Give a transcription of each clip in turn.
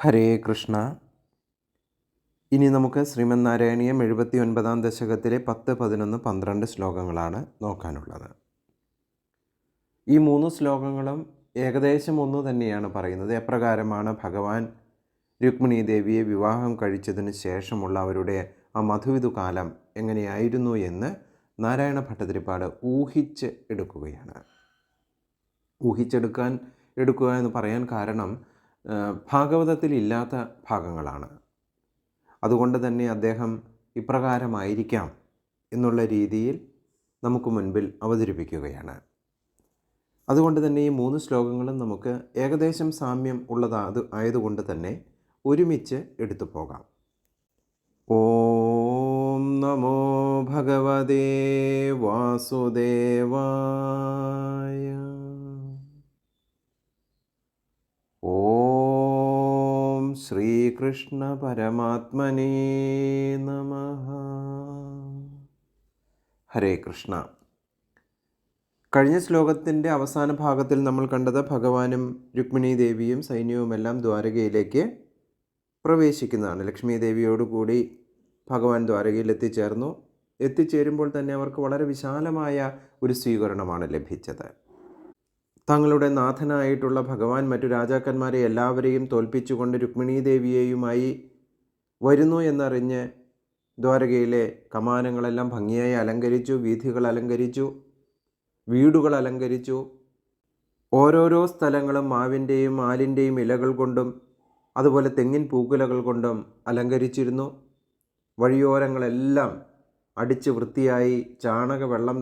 ഹരേ കൃഷ്ണ. ഇനി നമുക്ക് ശ്രീമൻ നാരായണീയം എഴുപത്തി ഒൻപതാം ദശകത്തിലെ പത്ത് പതിനൊന്ന് പന്ത്രണ്ട് ശ്ലോകങ്ങളാണ് നോക്കാനുള്ളത്. ഈ മൂന്ന് ശ്ലോകങ്ങളും ഏകദേശം ഒന്ന് തന്നെയാണ് പറയുന്നത്. എപ്രകാരമാണ് ഭഗവാൻ രുക്മിണി ദേവിയെ വിവാഹം കഴിച്ചതിന് ശേഷമുള്ള അവരുടെ ആ മധുവിധു കാലം എങ്ങനെയായിരുന്നു എന്ന് നാരായണ ഭട്ടതിരിപ്പാട് ഊഹിച്ച് എടുക്കുകയാണ്. ഊഹിച്ചെടുക്കാൻ എടുക്കുക എന്ന് പറയാൻ കാരണം ഭാഗവതത്തിൽ ഇല്ലാത്ത ഭാഗങ്ങളാണ്. അതുകൊണ്ട് തന്നെ അദ്ദേഹം ഇപ്രകാരമായിരിക്കാം എന്നുള്ള രീതിയിൽ നമുക്ക് മുൻപിൽ അവതരിപ്പിക്കുകയാണ്. അതുകൊണ്ട് തന്നെ ഈ മൂന്ന് ശ്ലോകങ്ങളും നമുക്ക് ഏകദേശം സാമ്യം ഉള്ളതാ ആയതുകൊണ്ട് തന്നെ ഒരുമിച്ച് എടുത്തു പോകാം. ഓം നമോ ഭഗവതേ വാസുദേവായ ഓം ശ്രീകൃഷ്ണ പരമാത്മനേ നമ. ഹരേ കൃഷ്ണ. കഴിഞ്ഞ ശ്ലോകത്തിന്റെ അവസാന ഭാഗത്തിൽ നമ്മൾ കണ്ടത് ഭഗവാനും രുക്മിണി ദേവിയും സൈന്യവുമെല്ലാം ദ്വാരകയിലേക്ക് പ്രവേശിക്കുന്നതാണ്. ലക്ഷ്മി ദേവിയോടുകൂടി ഭഗവാൻ ദ്വാരകയിൽ എത്തിച്ചേർന്നു എത്തിച്ചേരുമ്പോൾ തന്നെ അവർക്ക് വളരെ വിശാലമായ ഒരു സ്വീകരണമാണ് ലഭിച്ചത്. തങ്ങളുടെ നാഥനായിട്ടുള്ള ഭഗവാൻ മറ്റു രാജാക്കന്മാരെ എല്ലാവരെയും തോൽപ്പിച്ചുകൊണ്ട് രുക്മിണി ദേവിയെയുമായി വരുന്നു എന്നറിഞ്ഞ് ദ്വാരകയിലെ കമാനങ്ങളെല്ലാം ഭംഗിയായി അലങ്കരിച്ചു വീഥികൾ അലങ്കരിച്ചു വീടുകൾ അലങ്കരിച്ചു. ഓരോരോ സ്ഥലങ്ങളും മാവിന്റെയും ആലിന്റെയും ഇലകൾ കൊണ്ടും അതുപോലെ തെങ്ങിൻ പൂക്കുലകൾ കൊണ്ടും അലങ്കരിച്ചിരുന്നു. വഴിയോരങ്ങളെല്ലാം അടിച്ച് വൃത്തിയായി ചാണക വെള്ളം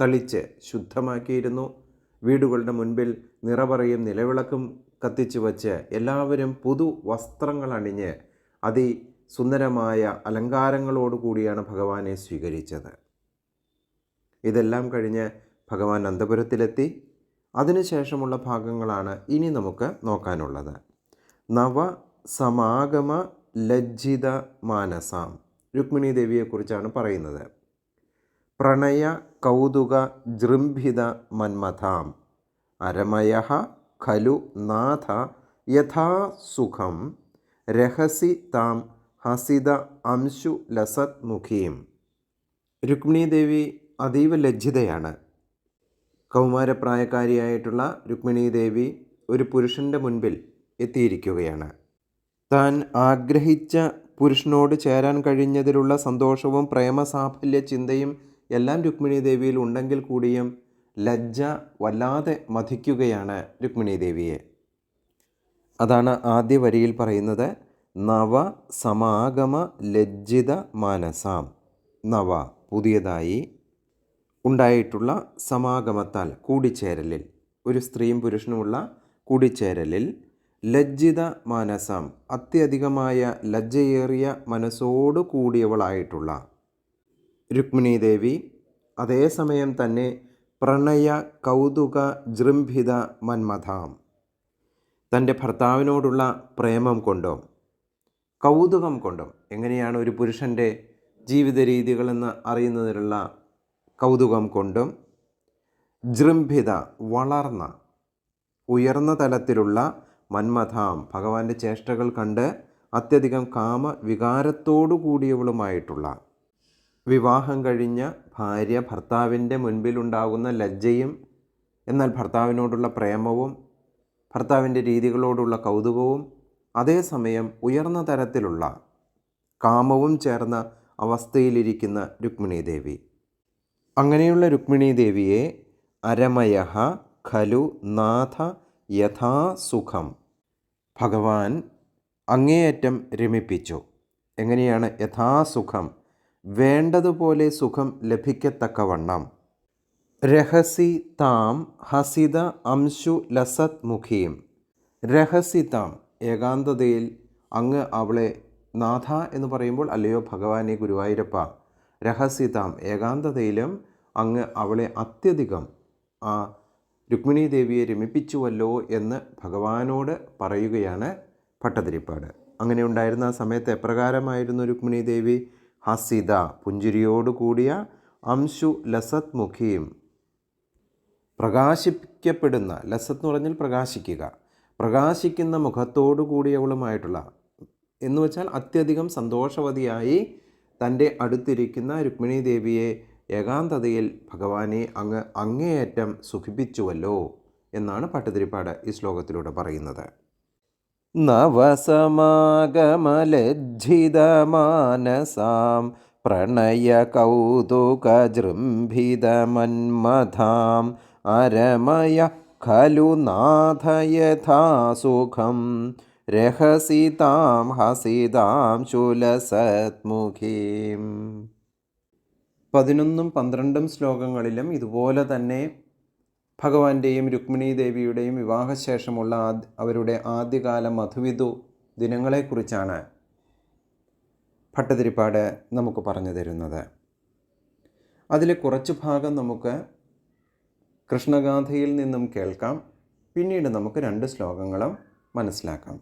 തളിച്ച് ശുദ്ധമാക്കിയിരുന്നു. വീടുകളുടെ മുൻപിൽ നിറപറയും നിലവിളക്കും കത്തിച്ചു വച്ച് എല്ലാവരും പുതു വസ്ത്രങ്ങൾ അണിഞ്ഞ് അതി സുന്ദരമായ അലങ്കാരങ്ങളോടുകൂടിയാണ് ഭഗവാനെ സ്വീകരിച്ചത്. ഇതെല്ലാം കഴിഞ്ഞ് ഭഗവാൻ അന്തപുരത്തിലെത്തി അതിനുശേഷമുള്ള ഭാഗങ്ങളാണ് ഇനി നമുക്ക് നോക്കാനുള്ളത്. നവ സമാഗമ ലജ്ജിത മാനസാം. രുക്മിണി ദേവിയെക്കുറിച്ചാണ് പറയുന്നത്. പ്രണയ കൗതുക ജൃംഭിത മന്മഥാം. അരമയ ഖലു നാഥ യഥാ സുഖം. രഹസി താം ഹസിത അംശു ലസത് മുഖീം. രുക്മിണീദേവി അതീവ ലജ്ജിതയാണ്. കൗമാരപ്രായക്കാരിയായിട്ടുള്ള രുക്മിണി ദേവി ഒരു പുരുഷന്റെ മുൻപിൽ എത്തിയിരിക്കുകയാണ്. താൻ ആഗ്രഹിച്ച പുരുഷനോട് ചേരാൻ കഴിഞ്ഞതിലുള്ള സന്തോഷവും പ്രേമസാഫല്യ ചിന്തയും എല്ലാം രുക്മിണി ദേവിയിൽ ഉണ്ടെങ്കിൽ കൂടിയും ലജ്ജ വല്ലാതെ മധിക്കുകയാണ് രുക്മിണി ദേവിയെ. അതാണ് ആദ്യ വരിയിൽ പറയുന്നത് നവ സമാഗമ ലജ്ജിത മാനസാം. നവ പുതിയതായി ഉണ്ടായിട്ടുള്ള സമാഗമത്താൽ കൂടിച്ചേരലിൽ ഒരു സ്ത്രീയും പുരുഷനുമുള്ള കൂടിച്ചേരലിൽ ലജ്ജിത മാനസം അത്യധികമായ ലജ്ജയേറിയ മനസ്സോടു കൂടിയവളായിട്ടുള്ള രുക്മിണി ദേവി. അതേസമയം തന്നെ പ്രണയ കൗതുക ജൃംഭിത മന്മഥാം. തന്റെ ഭർത്താവിനോടുള്ള പ്രേമം കൊണ്ടോ? കൗതുകം കൊണ്ടോ? എങ്ങനെയാണ് ഒരു പുരുഷന്റെ ജീവിത രീതികളെന്ന് അറിയുന്നതിനുള്ള കൗതുകം കൊണ്ടും ജൃംഭിത വളർന്ന ഉയർന്ന തലത്തിലുള്ള മന്മഥാം ഭഗവാന്റെ ചേഷ്ടകൾ കണ്ട് അത്യധികം കാമ വികാരത്തോടു കൂടിയവളുമായിട്ടുള്ള വിവാഹം കഴിഞ്ഞ ഭാര്യ ഭർത്താവിന്റെ മുൻപിലുണ്ടാകുന്ന ലജ്ജയും എന്നാൽ ഭർത്താവിനോടുള്ള പ്രേമവും ഭർത്താവിന്റെ രീതികളോടുള്ള കൗതുകവും അതേസമയം ഉയർന്ന തരത്തിലുള്ള കാമവും ചേർന്ന അവസ്ഥയിലിരിക്കുന്ന രുക്മിണി ദേവി. അങ്ങനെയുള്ള രുക്മിണി ദേവിയെ അരമയ ഖലു നാഥ യഥാസുഖം ഭഗവാൻ അങ്ങേയറ്റം രമിപ്പിച്ചു. എങ്ങനെയാണ് യഥാസുഖം വേണ്ടതുപോലെ സുഖം ലഭിക്കത്തക്കവണ്ണം. രഹസി താം ഹസിത അംശു ലസത് മുഖീം. രഹസി താം ഏകാന്തതയിൽ അങ്ങ് അവളെ നാഥ എന്ന് പറയുമ്പോൾ അല്ലയോ ഭഗവാനെ ഗുരുവായൂരപ്പ. രഹസ്യതാം ഏകാന്തതയിലും അങ്ങ് അവളെ അത്യധികം ആ രുക്മിണി ദേവിയെ രമിപ്പിച്ചുവല്ലോ എന്ന് ഭഗവാനോട് പറയുകയാണ് ഭട്ടതിരിപ്പാട്. അങ്ങനെ ഉണ്ടായിരുന്ന ആ സമയത്ത് എപ്രകാരമായിരുന്നു രുക്മിണി ദേവി ഹസിത പുഞ്ചിരിയോടുകൂടിയ അംശു ലസത് മുഖിയും പ്രകാശിക്കപ്പെടുന്ന ലസത്ത് എന്ന് പറഞ്ഞാൽ പ്രകാശിക്കുക പ്രകാശിക്കുന്ന മുഖത്തോടു കൂടിയവളുമായിട്ടുള്ള എന്ന് വെച്ചാൽ അത്യധികം സന്തോഷവതിയായി തന്റെ അടുത്തിരിക്കുന്ന രുക്മിണി ദേവിയെ ഏകാന്തതയിൽ ഭഗവാനെ അങ്ങ് അങ്ങേയറ്റം സുഖിപ്പിച്ചുവല്ലോ എന്നാണ് പട്ടുതിരിപ്പാട് ഈ ശ്ലോകത്തിലൂടെ പറയുന്നത്. നവസമാഗമലജ്ജിതമാനസാം പ്രണയ കൗതുകജൃംഭിതമന്മഥാം അരമയ ഖലു നാഥയഥാസുഖം രഹസിതാം ഹസിതാം ശുലസത്മുഖീം. പതിനൊന്നും പന്ത്രണ്ടും ശ്ലോകങ്ങളിലും ഇതുപോലെ തന്നെ ഭഗവാന്റെയും രുക്മിണി ദേവിയുടെയും വിവാഹശേഷമുള്ള അവരുടെ ആദ്യകാല മധുവിധു ദിനങ്ങളെക്കുറിച്ചാണ് ഭട്ടതിരിപ്പാട് നമുക്ക് പറഞ്ഞു തരുന്നത്. അതിൽ കുറച്ച് ഭാഗം നമുക്ക് കൃഷ്ണഗാഥയിൽ നിന്നും കേൾക്കാം. പിന്നീട് നമുക്ക് രണ്ട് ശ്ലോകങ്ങളും മനസ്സിലാക്കാം.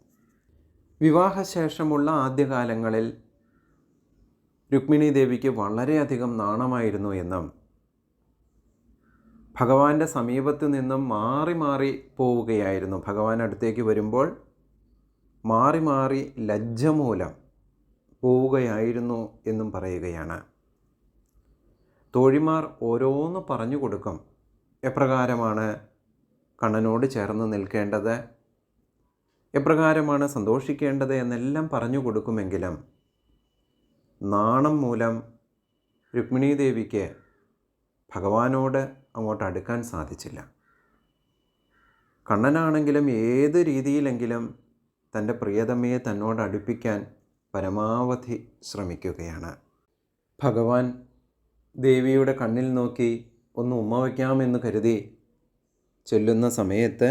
വിവാഹശേഷമുള്ള ആദ്യകാലങ്ങളിൽ രുക്മിണി ദേവിക്ക് വളരെയധികം നാണമായിരുന്നു എന്നും ഭഗവാന്റെ സമീപത്ത് നിന്നും മാറി മാറി പോവുകയായിരുന്നു. ഭഗവാൻ അടുത്തേക്ക് വരുമ്പോൾ മാറി മാറി ലജ്ജ മൂലം പോവുകയായിരുന്നു എന്നും പറയുകയാണ്. തോഴിമാർ ഓരോന്ന് പറഞ്ഞു കൊടുക്കും. എപ്രകാരമാണ് കണ്ണനോട് ചേർന്ന് നിൽക്കേണ്ടത്? എപ്രകാരമാണ് സന്തോഷിക്കേണ്ടത് എന്നെല്ലാം പറഞ്ഞു കൊടുക്കുമെങ്കിലും നാണം മൂലം രുക്മിണീദേവിക്ക് ഭഗവാനോട് അങ്ങോട്ട് അടുക്കാൻ സാധിച്ചില്ല. കണ്ണനാണെങ്കിലും ഏത് രീതിയിലെങ്കിലും തന്റെ പ്രിയതമയെ തന്നോട് അടുപ്പിക്കാൻ പരമാവധി ശ്രമിക്കുകയാണ്. ഭഗവാൻ ദേവിയുടെ കണ്ണിൽ നോക്കി ഒന്ന് ഉമ്മ വയ്ക്കാമെന്ന് കരുതി ചൊല്ലുന്ന സമയത്ത്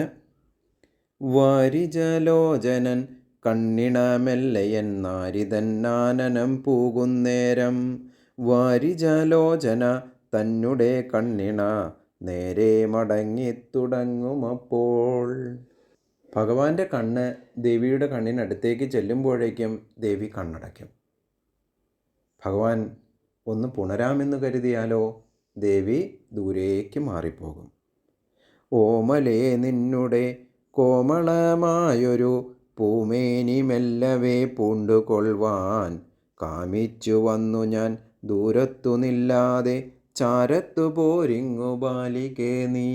വാരിജലോചനൻ കണ്ണിണമെല്ലയൻ നാരിതന്നാനനം പൂകുന്നേരം വാരിജലോചന തന്നെ കണ്ണിണ നേരെ മടങ്ങിത്തുടങ്ങുമപ്പോൾ ഭഗവാന്റെ കണ്ണ് ദേവിയുടെ കണ്ണിനടുത്തേക്ക് ചെല്ലുമ്പോഴേക്കും ദേവി കണ്ണടയ്ക്കും. ഭഗവാൻ ഒന്ന് പുണരാമെന്ന് കരുതിയാലോ? ദേവി ദൂരേക്ക് മാറിപ്പോകും. ഓമലേ നിന്നുടെ കോമളമായൊരു പൂമേനി മെല്ലവേ പൂണ്ടുകൊള്ളുവാൻ കാമിച്ചു വന്നു ഞാൻ ദൂരത്തു നില്ലാതെ ചാരത്തു പോരിങ്ങു ബാലികേ നീ.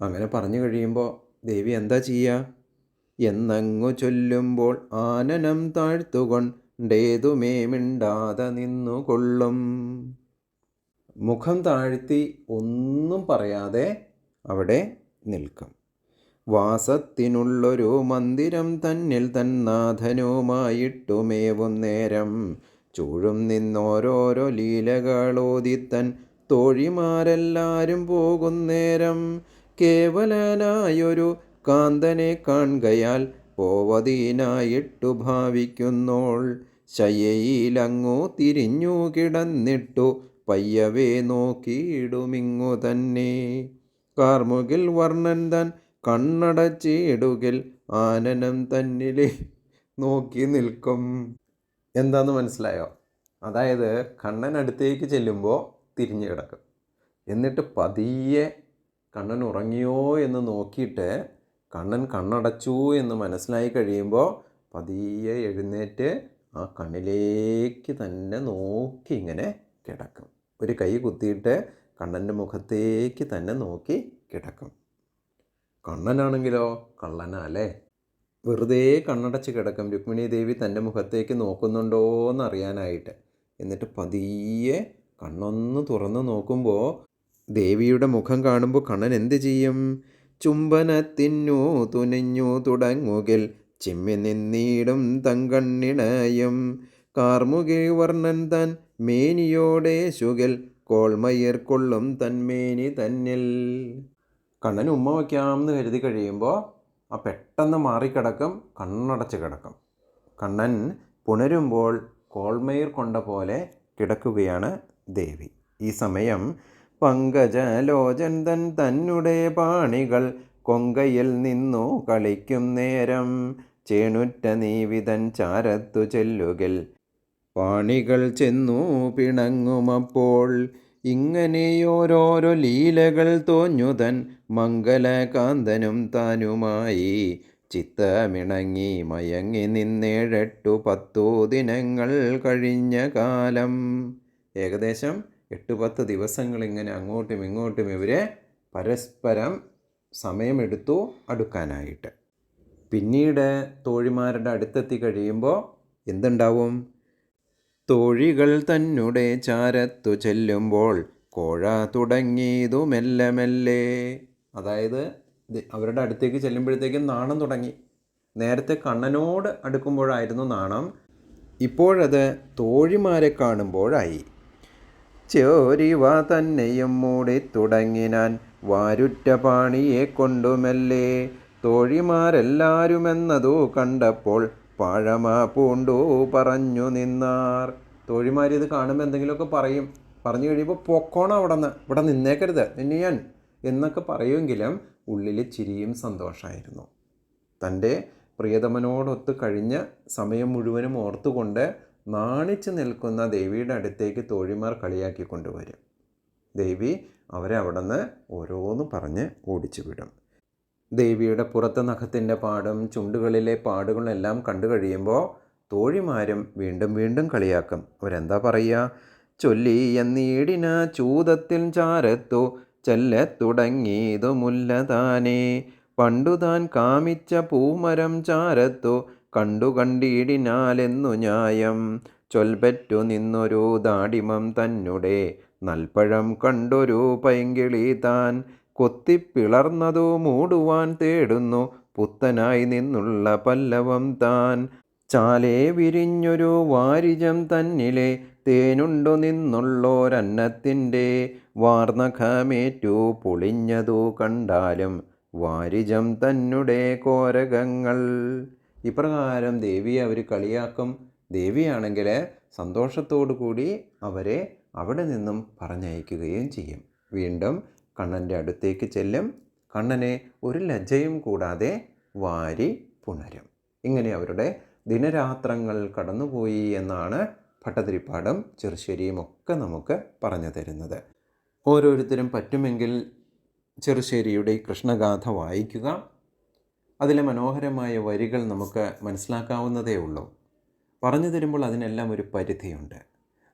അങ്ങനെ പറഞ്ഞു കഴിയുമ്പോൾ ദേവി എന്താ ചെയ്യുക എന്നങ്ങു ചൊല്ലുമ്പോൾ ആനനം താഴ്ത്തുകൊണ്ടേതുമേ മിണ്ടാതെ നിന്നുകൊള്ളും മുഖം താഴ്ത്തി ഒന്നും പറയാതെ അവിടെ നിൽക്കും. വാസത്തിനുള്ളൊരു മന്ദിരം തന്നിൽ തന്നാഥനുമായിട്ടുമേവും നേരം ചൂഴും നിന്നോരോരോ ലീലകളോദിത്തൻ തോഴിമാരെല്ലാരും പോകുന്നേരം കേവലനായൊരു കാന്തനെ കാണുകയാൽ പോവതീനായിട്ടു ഭാവിക്കുന്നോൾ. ശയയിലങ്ങു തിരിഞ്ഞു കിടന്നിട്ടു പയ്യവേ നോക്കിയിടുമിങ്ങു തന്നെ. കാർമുകിൽ വർണൻ തൻ കണ്ണടച്ചിടുകിൽ ആനനം തന്നിലെ നോക്കി നിൽക്കും. എന്താന്ന് മനസ്സിലായോ? അതായത് കണ്ണൻ അടുത്തേക്ക് ചെല്ലുമ്പോൾ തിരിഞ്ഞു കിടക്കും. എന്നിട്ട് പതിയെ കണ്ണൻ ഉറങ്ങിയോ എന്ന് നോക്കിയിട്ട് കണ്ണൻ കണ്ണടച്ചു എന്ന് മനസ്സിലായി കഴിയുമ്പോൾ പതിയെ എഴുന്നേറ്റ് ആ കണ്ണിലേക്ക് തന്നെ നോക്കി ഇങ്ങനെ കിടക്കും. ഒരു കൈ കുത്തിയിട്ട് കണ്ണന്റെ മുഖത്തേക്ക് തന്നെ നോക്കി കിടക്കും. കണ്ണനാണെങ്കിലോ കള്ളനാ വെറുതെ കണ്ണടച്ച് കിടക്കും. രുക്മിണി ദേവി തന്റെ മുഖത്തേക്ക് നോക്കുന്നുണ്ടോ എന്നറിയാനായിട്ട് എന്നിട്ട് പതിയെ കണ്ണൊന്ന് തുറന്ന് നോക്കുമ്പോൾ ദേവിയുടെ മുഖം കാണുമ്പോൾ കണ്ണൻ എന്ത് ചെയ്യും? ചുംബനത്തിന്നു തുനിഞ്ഞു തുടങ്ങുകിൽ ചിമ്മി നിന്നീടും തങ്കണ്ണിണയും. കാർമുകി വർണൻ തൻ മേനിയോടെ ശുഗൽ കോൾമയർ കൊള്ളും തന്മേനി തന്നിൽ. കണ്ണൻ ഉമ്മ വയ്ക്കാമെന്ന് കരുതി കഴിയുമ്പോൾ ആ പെട്ടെന്ന് മാറിക്കിടക്കും കണ്ണടച്ച് കിടക്കും. കണ്ണൻ പുണരുമ്പോൾ കോൾമയിർ കൊണ്ട പോലെ കിടക്കുകയാണ് ദേവി. ഈ സമയം പങ്കജലോചൻ തൻ തന്നെ പാണികൾ കൊങ്കയിൽ നിന്നു കളിക്കും നേരം. ചേണുറ്റ നീവിതൻ ചാരത്തു ചെല്ലുകിൽ. പാണികൾ ചെന്നു പിണങ്ങുമപ്പോൾ ഇങ്ങനെയോരോരോ ലീലകൾ തോന്നുതൻ മംഗലകാന്തനും താനുമായി. ചിത്തമിണങ്ങി മയങ്ങി നിന്നേഴെട്ടു പത്തു ദിനങ്ങൾ കഴിഞ്ഞ കാലം. ഏകദേശം എട്ട് പത്ത് ദിവസങ്ങൾ ഇങ്ങനെ അങ്ങോട്ടും ഇങ്ങോട്ടും ഇവരെ പരസ്പരം സമയമെടുത്തു അടുക്കാനായിട്ട്. പിന്നീട് തോഴിമാരുടെ അടുത്തെത്തി കഴിയുമ്പോൾ എന്തുണ്ടാവും? തോഴികൾ തന്നെ ചാരത്തു ചെല്ലുമ്പോൾ കോഴ തുടങ്ങിയതു മെല്ലെ മെല്ലെ. അതായത് അവരുടെ അടുത്തേക്ക് ചെല്ലുമ്പോഴത്തേക്കും നാണം തുടങ്ങി. നേരത്തെ കണ്ണനോട് അടുക്കുമ്പോഴായിരുന്നു നാണം. ഇപ്പോഴത് തോഴിമാരെ കാണുമ്പോഴായി. ചോരിവ തന്നെയും മൂടി തുടങ്ങിനാൻ വാരുറ്റ പാണിയെ കൊണ്ടുമെല്ലേ. തോഴിമാരെല്ലാരുമെന്നതു കണ്ടപ്പോൾ പഴമ പൂണ്ടു പറഞ്ഞു നിന്നാർ. തോഴിമാരിത് കാണുമ്പോൾ എന്തെങ്കിലുമൊക്കെ പറയും. പറഞ്ഞു കഴിയുമ്പോൾ പൊക്കോണം അവിടെ നിന്ന് ഇവിടെ നിന്നേക്കരുത് നിന്നെ ഞാൻ എന്നൊക്കെ പറയുമെങ്കിലും ഉള്ളിൽ ചിരിയും സന്തോഷമായിരുന്നു തന്റെ പ്രിയതമനോടൊത്ത് കഴിഞ്ഞ സമയം മുഴുവനും ഓർത്തുകൊണ്ട് നാണിച്ച് നിൽക്കുന്ന ദേവിയുടെ അടുത്തേക്ക് തോഴിമാർ കളിയാക്കി കൊണ്ടുവരും ദേവി അവരെ അവിടെ നിന്ന് ഓരോന്ന് പറഞ്ഞ് ഓടിച്ചു വിടും ദേവിയുടെ പുറത്തെ നഖത്തിന്റെ പാടും ചുണ്ടുകളിലെ പാടുകളെല്ലാം കണ്ടു കഴിയുമ്പോൾ തോഴിമാരും വീണ്ടും വീണ്ടും കളിയാക്കും. അവരെന്താ പറയുക? ചൊല്ലി എന്നീടിന ചൂതത്തിൽ ചാരത്തു ചെല്ലത്തുടങ്ങിയതു മുല്ലതാനേ. പണ്ടുതാൻ കാമിച്ച പൂമരം ചാരത്തു കണ്ടു കണ്ടിടിനാലെന്നു ന്യായം. ചൊൽപറ്റു നിന്നൊരു ദാടിമം തന്നെ നൽപ്പഴം കണ്ടൊരു പൈങ്കിളി താൻ. കൊത്തിപ്പിളർന്നതു മൂടുവാൻ തേടുന്നു. പുത്തനായി നിന്നുള്ള പല്ലവം താൻ. ചാലേ വിരിഞ്ഞൊരു വാരിജം തന്നിലെ തേനുണ്ടു നിന്നുള്ളോരന്നത്തിന്റെ. വാർന്നഖമേറ്റു പൊളിഞ്ഞതു കണ്ടാലും വാരിജം തന്നെ കോരകങ്ങൾ. ഇപ്രകാരം ദേവിയെ അവർ കളിയാക്കും. ദേവിയാണെങ്കിൽ സന്തോഷത്തോടു കൂടി അവരെ അവിടെ നിന്നും പറഞ്ഞയക്കുകയും ചെയ്യും. വീണ്ടും കണ്ണന്റെ അടുത്തേക്ക് ചെല്ലും. കണ്ണനെ ഒരു ലജ്ജയും കൂടാതെ വാരി പുണരും. ഇങ്ങനെ അവരുടെ ദിനരാത്രങ്ങൾ കടന്നുപോയി എന്നാണ് ഭട്ടതിരിപ്പാടും ചെറുശ്ശേരിയും ഒക്കെ നമുക്ക് പറഞ്ഞു തരുന്നത്. ഓരോരുത്തരും പറ്റുമെങ്കിൽ ചെറുശ്ശേരിയുടെ കൃഷ്ണഗാഥ വായിക്കുക. അതിലെ മനോഹരമായ വരികൾ നമുക്ക് മനസ്സിലാക്കാവുന്നതേ ഉള്ളൂ. പറഞ്ഞു തരുമ്പോൾ അതിനെല്ലാം ഒരു പരിധിയുണ്ട്.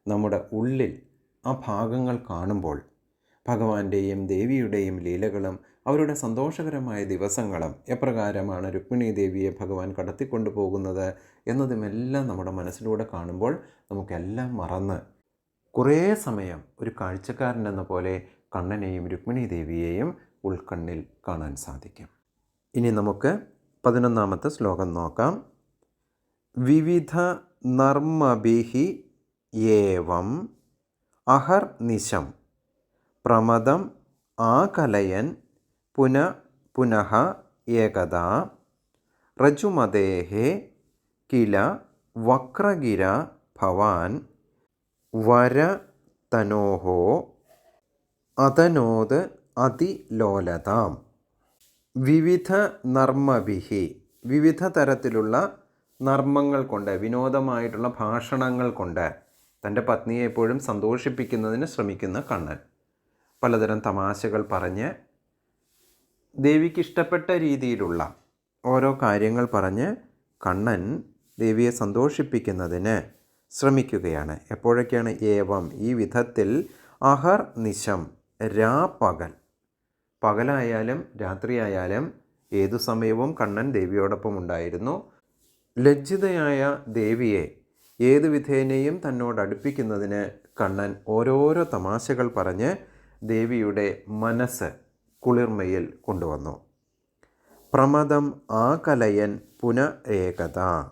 നമ്മുടെ ഉള്ളിൽ ആ ഭാഗങ്ങൾ കാണുമ്പോൾ ഭഗവാന്റെയും ദേവിയുടെയും ലീലകളും അവരുടെ സന്തോഷകരമായ ദിവസങ്ങളും എപ്രകാരമാണ് രുക്മിണി ദേവിയെ ഭഗവാൻ കടത്തിക്കൊണ്ടു പോകുന്നത് എന്നതുമെല്ലാം നമ്മുടെ മനസ്സിലൂടെ കാണുമ്പോൾ നമുക്കെല്ലാം മറന്ന് കുറേ സമയം ഒരു കാഴ്ചക്കാരൻ എന്ന പോലെ കണ്ണനെയും രുക്മിണി ദേവിയെയും ഉൾക്കണ്ണിൽ കാണാൻ സാധിക്കും. ഇനി നമുക്ക് പതിനൊന്നാമത്തെ ശ്ലോകം നോക്കാം. വിവിധ നർമ്മഭിഹി ഏവം അഹർ നിശം പ്രമദം ആകലയൻ പുന പുനഃ ഏകദാ റജുമതേഹേ കില വക്രഗിര ഭവാൻ വര തനോഹോ അതനോത് അതിലോലതാം. വിവിധ നർമ്മവിഹി വിവിധ തരത്തിലുള്ള നർമ്മങ്ങൾ കൊണ്ട് വിനോദമായിട്ടുള്ള ഭാഷണങ്ങൾ കൊണ്ട് തന്റെ പത്നിയെ എപ്പോഴും സന്തോഷിപ്പിക്കുന്നതിന് ശ്രമിക്കുന്ന കണ്ണൻ. പലതരം തമാശകൾ പറഞ്ഞ് ദേവിക്ക് ഇഷ്ടപ്പെട്ട രീതിയിലുള്ള ഓരോ കാര്യങ്ങൾ പറഞ്ഞ് കണ്ണൻ ദേവിയെ സന്തോഷിപ്പിക്കുന്നതിന് ശ്രമിക്കുകയാണ്. എപ്പോഴൊക്കെയാണ് ഏവം ഈ വിധത്തിൽ അഹർ നിശം രാ പകൽ. പകലായാലും രാത്രിയായാലും ഏതു സമയവും കണ്ണൻ ദേവിയോടൊപ്പം ഉണ്ടായിരുന്നു. ലജ്ജിതയായ ദേവിയെ ഏതു വിധേനയും തന്നോട് അടുപ്പിക്കുന്നതിന് കണ്ണൻ ഓരോരോ തമാശകൾ പറഞ്ഞ് ദേവിയുടെ മനസ്സ് കുളിർമയിൽ കൊണ്ടുവന്നു. പ്രമദം ആകലയൻ പുന ഏകത.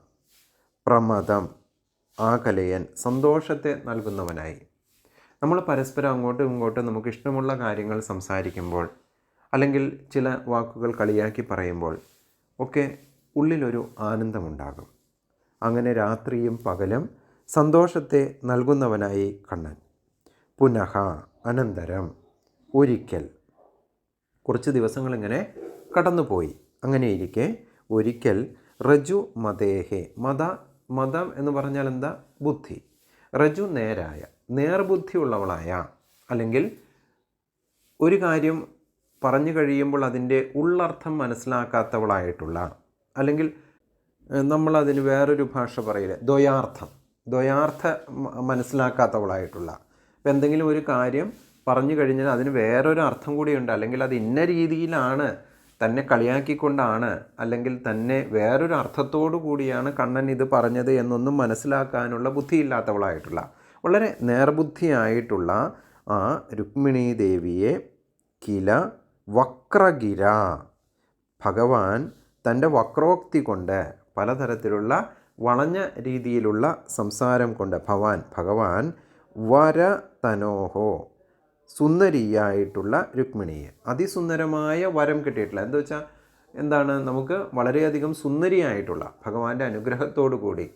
പ്രമദം ആ കലയൻ സന്തോഷത്തെ നൽകുന്നവനായി. നമ്മൾ പരസ്പരം അങ്ങോട്ടും ഇങ്ങോട്ടും നമുക്ക് ഇഷ്ടമുള്ള കാര്യങ്ങൾ സംസാരിക്കുമ്പോൾ അല്ലെങ്കിൽ ചില വാക്കുകൾ കളിയാക്കി പറയുമ്പോൾ ഒക്കെ ഉള്ളിലൊരു ആനന്ദമുണ്ടാകും. അങ്ങനെ രാത്രിയും പകലും സന്തോഷത്തെ നൽകുന്നവനായി കണ്ണൻ. പുനഃ അനന്തരം ഒരിക്കൽ. കുറച്ച് ദിവസങ്ങളിങ്ങനെ കടന്നുപോയി. അങ്ങനെയിരിക്കെ ഒരിക്കൽ റജു മതേഹെ മത മതം എന്ന് പറഞ്ഞാൽ എന്താ? ബുദ്ധി. റജു നേരായ നേർബുദ്ധിയുള്ളവളായ അല്ലെങ്കിൽ ഒരു കാര്യം പറഞ്ഞു കഴിയുമ്പോൾ അതിന്റെ ഉള്ളർത്ഥം മനസ്സിലാക്കാത്തവളായിട്ടുള്ള അല്ലെങ്കിൽ നമ്മളതിന് വേറൊരു ഭാഷ പറയില്ല? ദ്വയാർത്ഥം. ദ്വയാർത്ഥ മനസ്സിലാക്കാത്തവളായിട്ടുള്ള. ഇപ്പം എന്തെങ്കിലും ഒരു കാര്യം പറഞ്ഞു കഴിഞ്ഞാൽ അതിന് വേറൊരു അർത്ഥം കൂടിയുണ്ട്. അല്ലെങ്കിൽ അത് ഇന്ന രീതിയിലാണ് തന്നെ കളിയാക്കിക്കൊണ്ടാണ് അല്ലെങ്കിൽ തന്നെ വേറൊരു അർത്ഥത്തോടു കൂടിയാണ് കണ്ണൻ ഇത് പറഞ്ഞത് എന്നൊന്നും മനസ്സിലാക്കാനുള്ള ബുദ്ധിയില്ലാത്തവളായിട്ടുള്ള വളരെ നേർബുദ്ധിയായിട്ടുള്ള ആ രുക്മിണീ ദേവിയെ കില വക്രഗിര. ഭഗവാൻ തന്റെ വക്രോക്തി കൊണ്ട് പലതരത്തിലുള്ള വളഞ്ഞ രീതിയിലുള്ള സംസാരം കൊണ്ട് ഭവാൻ ഭഗവാൻ വരതനോഹോ. സുന്ദരിയായിട്ടുള്ള രുക്മിണിയെ. അതിസുന്ദരമായ വരം കിട്ടിയിട്ടില്ല. എന്താ വെച്ചാൽ എന്താണ് നമുക്ക് വളരെയധികം സുന്ദരിയായിട്ടുള്ള ഭഗവാന്റെ അനുഗ്രഹത്തോടു കൂടി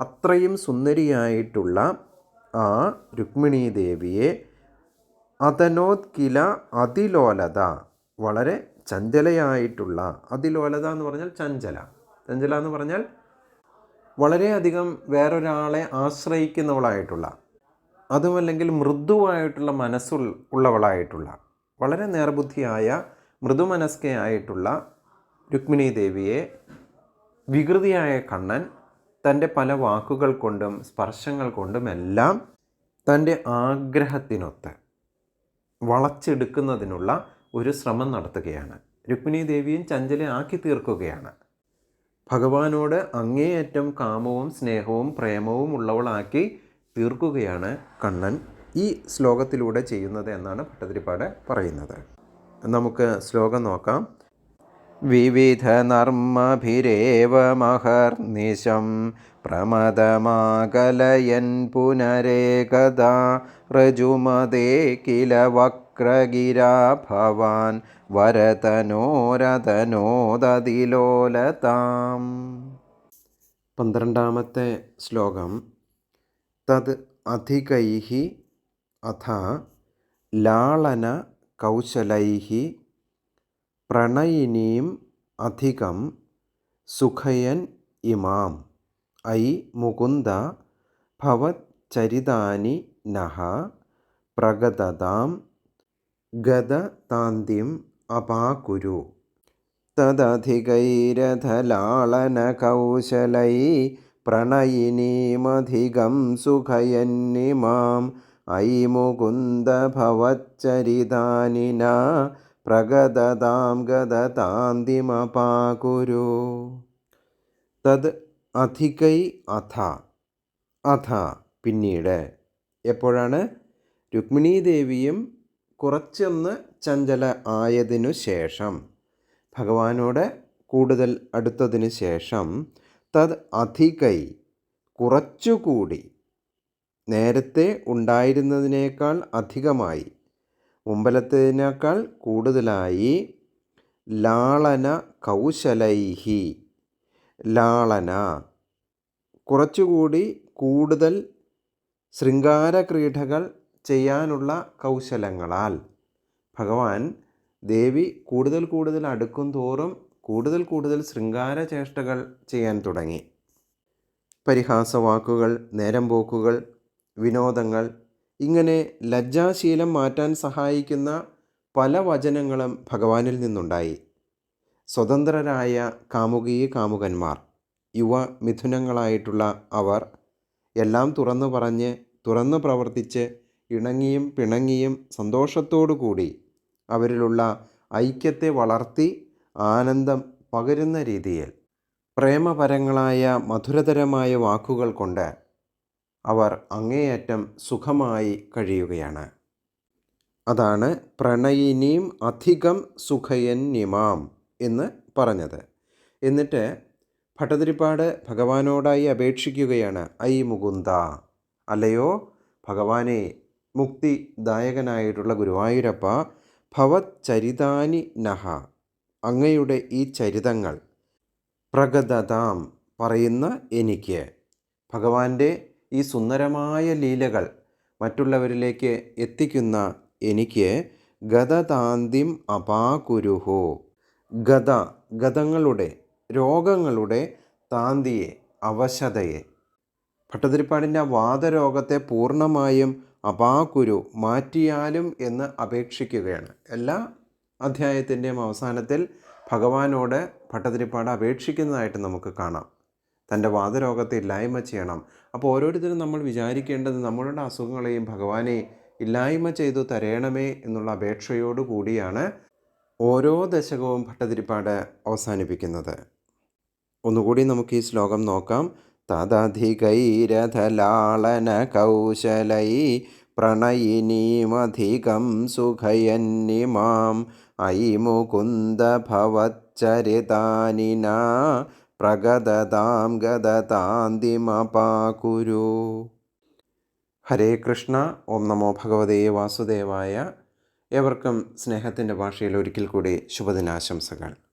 അത്രയും സുന്ദരിയായിട്ടുള്ള ആ രുക്മിണി ദേവിയെ അതനോത്കില അതിലോലത വളരെ ചഞ്ചലയായിട്ടുള്ള അതിലോലത എന്ന് പറഞ്ഞാൽ ചഞ്ചല. ചഞ്ചല എന്ന് പറഞ്ഞാൽ വളരെയധികം വേറൊരാളെ ആശ്രയിക്കുന്നവളായിട്ടുള്ള അതുമല്ലെങ്കിൽ മൃദുവായിട്ടുള്ള മനസ്സുൾ ഉള്ളവളായിട്ടുള്ള വളരെ നേർബുദ്ധിയായ മൃദുമനസ്കയായിട്ടുള്ള രുക്മിണി ദേവിയെ വികൃതിയായ കണ്ണൻ തന്റെ പല വാക്കുകൾ കൊണ്ടും സ്പർശങ്ങൾ കൊണ്ടും എല്ലാം തന്റെ ആഗ്രഹത്തിനൊത്ത് വളച്ചെടുക്കുന്നതിനുള്ള ഒരു ശ്രമം നടത്തുകയാണ്. രുക്മിണി ദേവിയും ചഞ്ചലയാക്കി തീർക്കുകയാണ്. ഭഗവാനോട് അങ്ങേയറ്റം കാമവും സ്നേഹവും പ്രേമവും ഉള്ളവളാക്കി തീർക്കുകയാണ് കണ്ണൻ ഈ ശ്ലോകത്തിലൂടെ ചെയ്യുന്നത് എന്നാണ് ഭട്ടതിരിപ്പാട് പറയുന്നത്. നമുക്ക് ശ്ലോകം നോക്കാം. വിവിധ നർമ്മഭിരേവ മഹർനിശം പ്രമദമാകലയൻ പുനരേകദാ റജുമതേ കില വക്രഗിരാ ഭവാൻ വരതനോരതനോദതിലോലതാം. പന്ത്രണ്ടാമത്തെ ശ്ലോകം തത് അധികൈः അഥ ലാളനകൗശലൈ പ്രണയിനീം അധികം സുഖയൻ ഇമാം. ഐ മുകുന്ദ ഭവച്ചരിതാനി നഹ പ്രഗതതാം ഗതതാന്തിം അപാകുരു. പ്രണയിനീമധികം സുഖയന്നിമാം ഐ മുകുന്ദ ഭവച്ചരിതാനി ന പ്രഗതതാം ഗതതാന്തിമപാകുരു. തത് അധികൈ അഥ. അഥ പിന്നീട്. എപ്പോഴാണ്? രുക്മിണീ ദേവിയും കുറച്ചൊന്ന് ചഞ്ചല ആയതിനു ശേഷം. ഭഗവാനോട് കൂടുതൽ അടുത്തതിന് ശേഷം തത് അധികൈ കുറച്ചുകൂടി നേരത്തെ ഉണ്ടായിരുന്നതിനേക്കാൾ അധികമായി. മുമ്പലത്തേതിനേക്കാൾ കൂടുതലായി ലാളന കൗശലൈഹി. ലാളന കുറച്ചുകൂടി കൂടുതൽ ശൃംഗാരക്രീഡകൾ ചെയ്യാനുള്ള കൗശലങ്ങളാൽ. ഭഗവാൻ ദേവി കൂടുതൽ കൂടുതൽ അടുക്കും തോറും കൂടുതൽ കൂടുതൽ ശൃംഗാര ചേഷ്ടകൾ ചെയ്യാൻ തുടങ്ങി. പരിഹാസവാക്കുകൾ നേരം പോക്കുകൾ വിനോദങ്ങൾ ഇങ്ങനെ ലജ്ജാശീലം മാറ്റാൻ സഹായിക്കുന്ന പല വചനങ്ങളും ഭഗവാനിൽ നിന്നുണ്ടായി. സ്വതന്ത്രരായ കാമുകീ കാമുകന്മാർ യുവ മിഥുനങ്ങളായിട്ടുള്ള അവർ എല്ലാം തുറന്നു പറഞ്ഞ് തുറന്നു പ്രവർത്തിച്ച് ഇണങ്ങിയും പിണങ്ങിയും സന്തോഷത്തോടു കൂടി അവരിലുള്ള ഐക്യത്തെ വളർത്തി ആനന്ദം പകരുന്ന രീതിയിൽ പ്രേമപരങ്ങളായ മധുരതരമായ വാക്കുകൾ കൊണ്ട് അവർ അങ്ങേയറ്റം സുഖമായി കഴിയുകയാണ്. അതാണ് പ്രണയിനീം അധികം സുഖയന്യമാം എന്ന് പറഞ്ഞത്. എന്നിട്ട് ഭട്ടതിരിപ്പാട് ഭഗവാനോടായി അപേക്ഷിക്കുകയാണ് ഐ മുകുന്ദ അല്ലയോ? ഭഗവാനെ മുക്തിദായകനായിട്ടുള്ള ഗുരുവായൂരപ്പ ഭവച്ചരിതാനി നഹ അങ്ങയുടെ ഈ ചരിതങ്ങൾ പ്രഗതതാം പറയുന്ന എനിക്ക്. ഭഗവാന്റെ ഈ സുന്ദരമായ ലീലകൾ മറ്റുള്ളവരിലേക്ക് എത്തിക്കുന്ന എനിക്ക് ഗതതാന്തിം അപാകുരുഹോ. ഗത ഗതങ്ങളുടെ രോഗങ്ങളുടെ താന്തിയെ അവശതയെ. ഭട്ടതിരിപ്പാടിന്റെ വാദരോഗത്തെ പൂർണമായും അപാകുരു മാറ്റിയാലും എന്ന് അപേക്ഷിക്കുകയാണ്. എല്ലാ അധ്യായത്തിന്റെയും അവസാനത്തിൽ ഭഗവാനോട് ഭട്ടതിരിപ്പാട് അപേക്ഷിക്കുന്നതായിട്ട് നമുക്ക് കാണാം. തന്റെ വാദരോഗത്തെ ഇല്ലായ്മ ചെയ്യണം. അപ്പോൾ ഓരോരുത്തരും നമ്മൾ വിചാരിക്കേണ്ടത് നമ്മളുടെ അസുഖങ്ങളെയും ഭഗവാനെ ഇല്ലായ്മ ചെയ്തു തരയണമേ എന്നുള്ള അപേക്ഷയോടു കൂടിയാണ് ഓരോ ദശകവും ഭട്ടതിരിപ്പാട് അവസാനിപ്പിക്കുന്നത്. ഒന്നുകൂടി നമുക്ക് ഈ ശ്ലോകം നോക്കാം. തദധികൈരഥലാളന കൗശലൈ പ്രണയിനീമധികം സുഖയന്നിമാം അയി മുകുന്ദ ഭവച്ചരിതാനിന പ്രഗതതാം ഗതതാന്തിമപാകുരു ഹരേ കൃഷ്ണ ഓം നമോ ഭഗവതേ വാസുദേവായ. ഏവർക്കും സ്നേഹത്തിന്റെ ഭാഷയിൽ ഒരിക്കൽ കൂടി ശുഭദിനാശംസകൾ.